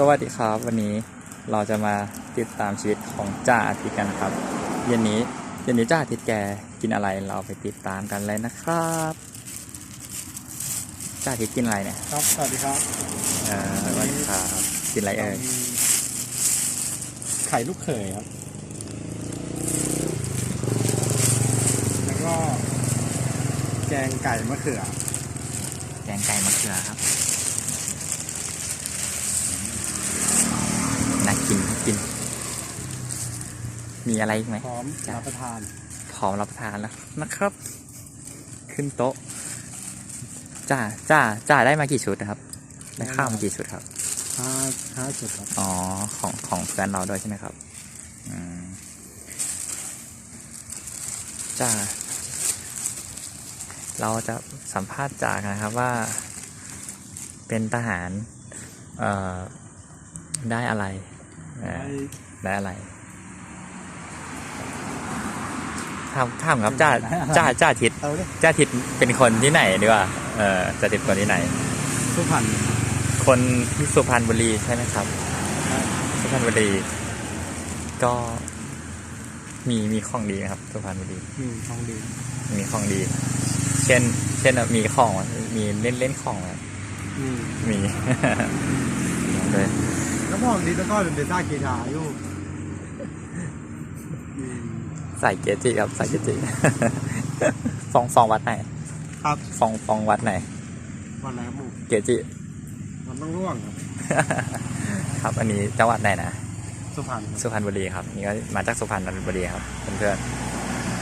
สวัสดีครับ วันนี้เราจะมาติดตามชีวิตของจ่าอาทิตย์กันนะครับ เย็นนี้เย็นนี้จ่าอาทิตย์แกกินอะไรเราไปติดตามกันเลยนะครับจ่าอาทิตย์กินอะไรเนี่ยครับ สวัสดีครับเออสวัสดีครับกินอะไรเอ่ยไข่ลูกเขยครับ แล้วก็ แกงไก่มะเขือ แกงไก่มะเขือครับน่ากินน่ากิน มีอะไรอีกไหมพร้อมรับประทานพร้อมรับประทานแล้วนะครับ ขึ้นโต๊ะจ่าจ่าจ่าได้มากี่ชุดนะครับได้ข้าวมากี่ชุดครับห้าห้าจุดครับอ๋อของของเพื่อนเราด้วยใช่ไหมครับอืมจ้าเราจะสัมภาษณ์จากนนะครับว่า เป็นทหาร เอ่อ ได้อะไรเอ่อได้อะไร ถามถามครับจ้าจ้าจ้าทิศเอาเลยจ้าทิศเป็นคนที่ไหนดีกว่าเออจ้าทิศคนที่ไหน สุพรรณคนที่สุพรรณบุรีใช่ไหมครับ สุพรรณบุรี ก็มีมีของดีนะครับ สุพรรณบุรีอืมทองดีมีของดี เช่น เช่นมีของมีเล่นเล่นของไหมอืมมีเลยแล้วพองดีแล้วก็เป็นเบต้าเกียร์อยู่อืม ใส่เกจิครับใส่เกจิ ฟองฟองวัดไหนครับฟองฟองวัดไหนวันไหนครับหมูเกจิมันต้องร่วงครับ ครับอันนี้จังหวัดไหนนะสุพรรณครับสุพรรณบุรีครับนี่ก็มาจากสุพรรณบุรีครับเพื่อน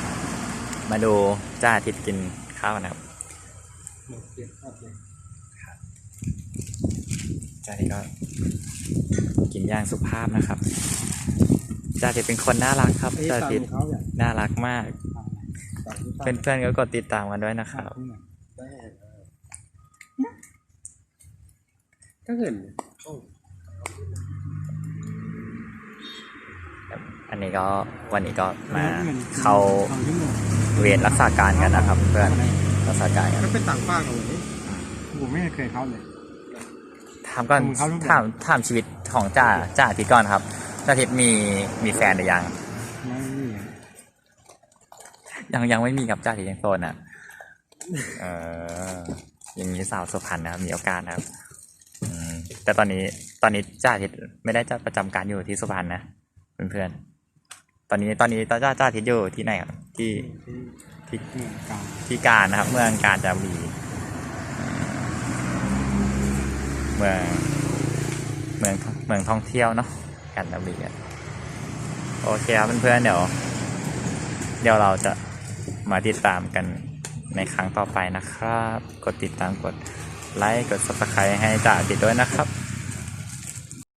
ๆมาดูจ้าอาทิตย์กินข้าวนะครับโอเคโอเคจ้าที่ก็กินอย่างสุภาพนะครับ จ้าที่เป็นคนน่ารักครับไอ้จ้าตามที่เขาอย่างน่ารักมากตามที่เพื่อนๆก็กดติดตามกันด้วยนะครับได้ก็เห็นอันนี้ก็วันนี้ก็มาหมือนเข้าทางที่หนึ่งเวรรักษาการกันนะครับ เพื่อนรักษาการกันก็เป็นต่างป้ากเลยผมไม่เคยเข้าเลยถามก่อนผมเข้าทุกวันถามถามชีวิตของจ้าจ้าอาทิตย์ก่อนครับ จ้าอาทิตย์มีมีแฟนหรือยัง ไม่มียังยังไม่มีครับจ้าอาทิตย์ยังโสดอะ เออ อย่างนี้สาวสุพรรณนะครับมีโอกาสนะครับอืมแต่ตอนนี้ตอนนี้จ้าอาทิตย์ไม่ได้จะประจำการอยู่ที่สุพรรณนะเพื่อนๆตอนนี้ตอนนี้จ้าจ้าอาทิตย์อยู่ที่ไหนครับที่ที่ที่เมืองกาญที่การนะครับ เมืองกาญจนบุรีเมืองเมืองเมืองท่องเที่ยวเนาะ กาญจนบุรีอะโอเคครับเพื่อนๆเดี๋ยว เดี๋ยวเราจะมาติดตามกันในครั้งต่อไปนะครับ กดติดตามกดไลค์กด subscribe ให้จ่าติดด้วยนะครับ